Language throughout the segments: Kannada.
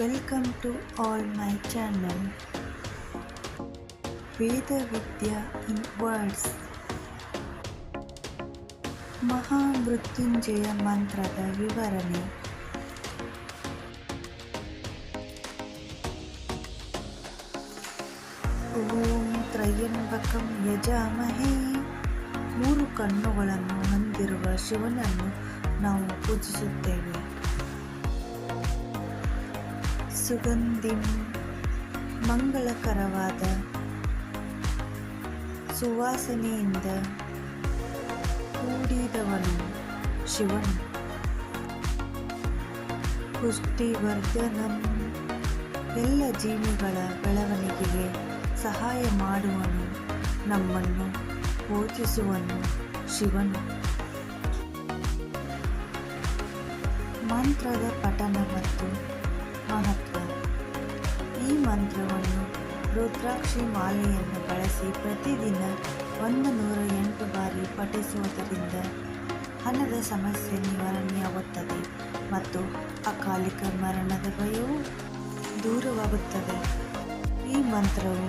Welcome to all my channel Veda Vidya in words Mahamrityunjaya ಮಂತ್ರದ ವಿವರಣೆ ಓಂ ತ್ರಯಂಬಕಂ ಯಜಾಮಹೇ ಮೂರು ಕಣ್ಣುಗಳನ್ನು ಹೊಂದಿರುವ ಶಿವನನ್ನು ನಾವು ಪೂಜಿಸುತ್ತೇವೆ. ಸುಗಂಧಿಂ ಮಂಗಳಕರವಾದ ಸುವಾಸನೆಯಿಂದ ಕೂಡಿದವನು ಶಿವನು. ಪುಷ್ಟಿವರ್ಧನಂ ಎಲ್ಲ ಜೀವಿಗಳ ಬೆಳವಣಿಗೆಗೆ ಸಹಾಯ ಮಾಡುವನು, ನಮ್ಮನ್ನು ಪೋಷಿಸುವನು ಶಿವನು. ಮಂತ್ರದ ಪಠನ ಮತ್ತು ಮಹತ್ವ. ಮಂತ್ರವನ್ನು ರುದ್ರಾಕ್ಷಿ ಮಾಲೆಯನ್ನು ಬಳಸಿ ಪ್ರತಿದಿನ ಒಂದು ನೂರ ಎಂಟು ಬಾರಿ ಪಠಿಸುವುದರಿಂದ ಹಣದ ಸಮಸ್ಯೆ ನಿವಾರಣೆಯಾಗುತ್ತದೆ ಮತ್ತು ಅಕಾಲಿಕ ಮರಣದ ಭಯವು ದೂರವಾಗುತ್ತದೆ. ಈ ಮಂತ್ರವು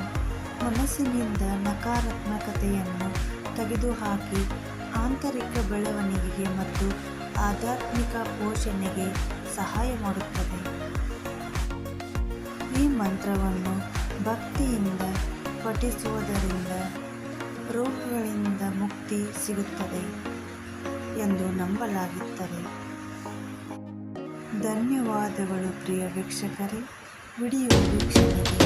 ಮನಸ್ಸಿನಿಂದ ನಕಾರಾತ್ಮಕತೆಯನ್ನು ತೆಗೆದುಹಾಕಿ ಆಂತರಿಕ ಬೆಳವಣಿಗೆಗೆ ಮತ್ತು ಆಧ್ಯಾತ್ಮಿಕ ಪೋಷಣೆಗೆ ಸಹಾಯ ಮಾಡುತ್ತದೆ. ಮಂತ್ರವನ್ನು ಭಕ್ತಿಯಿಂದ ಪಠಿಸುವುದರಿಂದ ರೋಗಗಳಿಂದ ಮುಕ್ತಿ ಸಿಗುತ್ತದೆ ಎಂದು ನಂಬಲಾಗುತ್ತದೆ. ಧನ್ಯವಾದಗಳು ಪ್ರಿಯ ವೀಕ್ಷಕರೇ. ವಿಡಿಯೋ ವೀಕ್ಷಣೆಗೆ